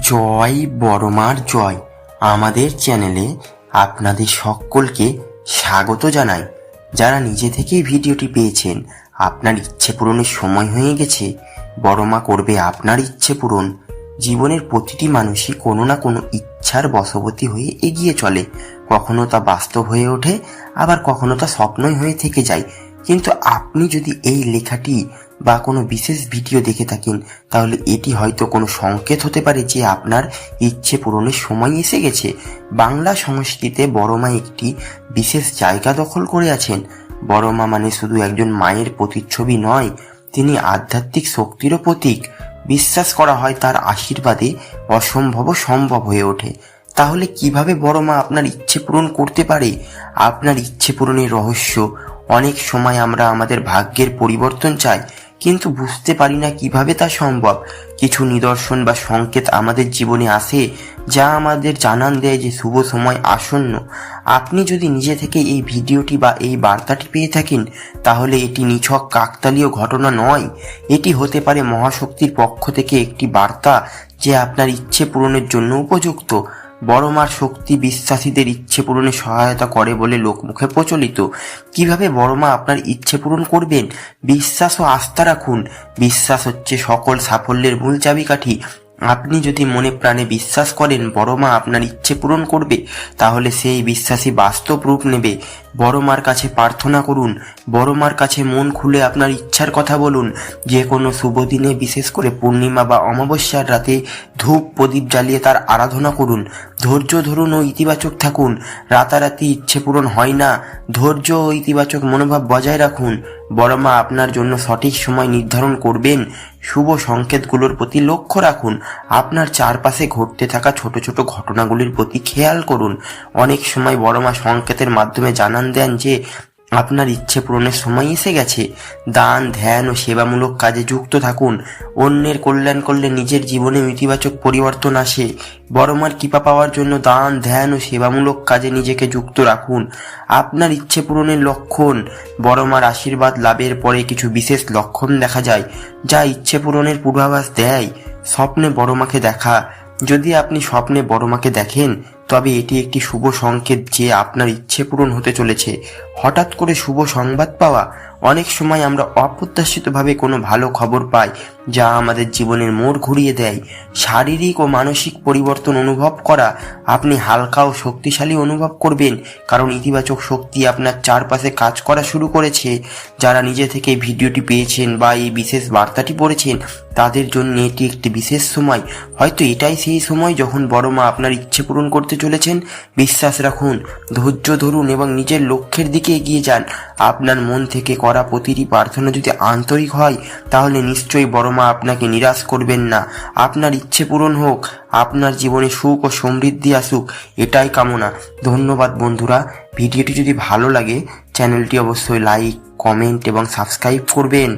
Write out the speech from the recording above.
জয় বড়মার জয়। আমাদের চ্যানেলে আপনাদের সকলকে স্বাগত জানাই। যারা নিজে থেকেই ভিডিওটি পেয়েছেন, আপনার ইচ্ছে পূরণের সময় হয়ে গেছে। বড়মা করবে আপনার ইচ্ছে পূরণ। জীবনের প্রতিটি মানুষই কোনো না কোনো ইচ্ছার বশবর্তী হয়ে এগিয়ে চলে। কখনো তা বাস্তব হয়ে ওঠে, আবার কখনো তা স্বপ্নই হয়ে থেকে যায়। কিন্তু আপনি যদি এই লেখাটি বা কোনো বিশেষ ভিডিও দেখে থাকেন, তাহলে এটি হয়তো কোনো সংকেত হতে পারে যে আপনার ইচ্ছে পূরণের সময় এসে গেছে। বাংলা সংস্কৃতিতে বড়মা একটি বিশেষ জায়গা দখল করে আছেন। বড়মা মানে শুধু একজন মায়ের প্রতিচ্ছবি নয়, তিনি আধ্যাত্মিক শক্তিরও প্রতীক। বিশ্বাস করা হয় তার আশীর্বাদে অসম্ভব সম্ভব হয়ে ওঠে। তাহলে কীভাবে বড় মা আপনার ইচ্ছে পূরণ করতে পারে? আপনার ইচ্ছে পূরণের রহস্য, অনেক সময় আমরা আমাদের ভাগ্যের পরিবর্তন চাই কিন্তু বুঝতে পারি না কীভাবে তা সম্ভব। কিছু নিদর্শন বা সংকেত আমাদের জীবনে আসে, যা আমাদের জানান দেয় যে শুভ সময় আসন্ন। আপনি যদি নিজে থেকে এই ভিডিওটি বা এই বার্তাটি পেয়ে থাকেন, তাহলে এটি নিছক কাকতালীয় ঘটনা নয়। এটি হতে পারে মহাশক্তির পক্ষ থেকে একটি বার্তা, যে আপনার ইচ্ছে পূরণের জন্য উপযুক্ত। বড় মার শক্তি বিশ্বাসীদের ইচ্ছে পূরণে সহায়তা করে বলে লোকমুখে প্রচলিত। কীভাবে বড় মা আপনার ইচ্ছে পূরণ করবেন? বিশ্বাস ও আস্থা রাখুন। বিশ্বাস হচ্ছে সকল সাফল্যের মূল চাবিকাঠি। আপনি যদি মনে প্রাণে বিশ্বাস করেন, বড় মা আপনার ইচ্ছে পূরণ করবে, তাহলে সেই বিশ্বাসই বাস্তব রূপ নেবে। বড় মার কাছে প্রার্থনা করুন, বড় মার কাছে মন খুলে আপনার ইচ্ছার কথা বলুন। যে কোনো শুভ দিনে, বিশেষ করে পূর্ণিমা বা অমাবস্যার রাতে, ধূপ, প্রদীপ জ্বালিয়ে তার আরাধনা করুন। ধৈর্য ধরুন ও ইতিবাচক থাকুন। রাতারাতি ইচ্ছে পূরণ হয় না। ধৈর্য ও ইতিবাচক মনোভাব বজায় রাখুন। বড় মা আপনার জন্য সঠিক সময় নির্ধারণ করবেন। শুভ সংকেতগুলোর প্রতি লক্ষ্য রাখুন। আপনার চারপাশে ঘটতে থাকা ছোট ছোট ঘটনাগুলির প্রতি খেয়াল করুন। অনেক সময় বড় মা সংকেতের মাধ্যমে জানান দেন যে আপনার ইচ্ছে পূরণের সময় এসে গেছে। দান, ধ্যান ও সেবামূলক কাজে যুক্ত থাকুন। অন্যের কল্যাণ করলে নিজের জীবনে ইতিবাচক পরিবর্তন আসে। বড়মার কৃপা পাওয়ার জন্য দান, ধ্যান ও সেবামূলক কাজে নিজেকে যুক্ত রাখুন। আপনার ইচ্ছে পূরণের লক্ষণ। বড়মার আশীর্বাদ লাভের পরে কিছু বিশেষ লক্ষণ দেখা যায়, যা ইচ্ছে পূরণের পূর্বাভাস দেয়। স্বপ্নে বড়মাকে দেখা। যদি আপনি স্বপ্নে বড়মাকে দেখেন তবে এটি একটি শুভ সংকেত যে আপনার ইচ্ছে পূরণ হতে চলেছে। হঠাৎ করে শুভ সংবাদ পাওয়া অনেক সময় আমরা অপ্রত্যাশিতভাবে কোনো ভালো খবর পাই যা আমাদের জীবনের মোড় ঘুরিয়ে দেয়। শারীরিক ও মানসিক পরিবর্তন অনুভব করা, আপনি হালকা ও শক্তিশালী অনুভব করবেন, কারণ ইতিবাচক শক্তি আপনার চারপাশে কাজ করা শুরু করেছে। যারা নিজে থেকে ভিডিওটি পেয়েছেন বা এই বিশেষ বার্তাটি পড়েছেন, তাদের জন্য এটি একটি বিশেষ সময়। হয়তো এটাই সেই সময় যখন বড় মা আপনার ইচ্ছে পূরণ করতে চলেছেন। বিশ্বাস রাখুন, ধৈর্য ধরুন এবং নিজের লক্ষ্যের দিকে এগিয়ে যান। আপনার মন থেকে করা প্রতিটি প্রার্থনা যদি আন্তরিক হয়, তাহলে নিশ্চয়ই বড় মা আপনাকে নিরাশ করবেন না। আপনার ইচ্ছে পূরণ হোক, আপনার জীবনে সুখ ও সমৃদ্ধি আসুক, এটাই কামনা। ধন্যবাদ বন্ধুরা। ভিডিওটি যদি ভালো লাগে, চ্যানেলটি অবশ্যই লাইক, কমেন্ট এবং সাবস্ক্রাইব করবেন।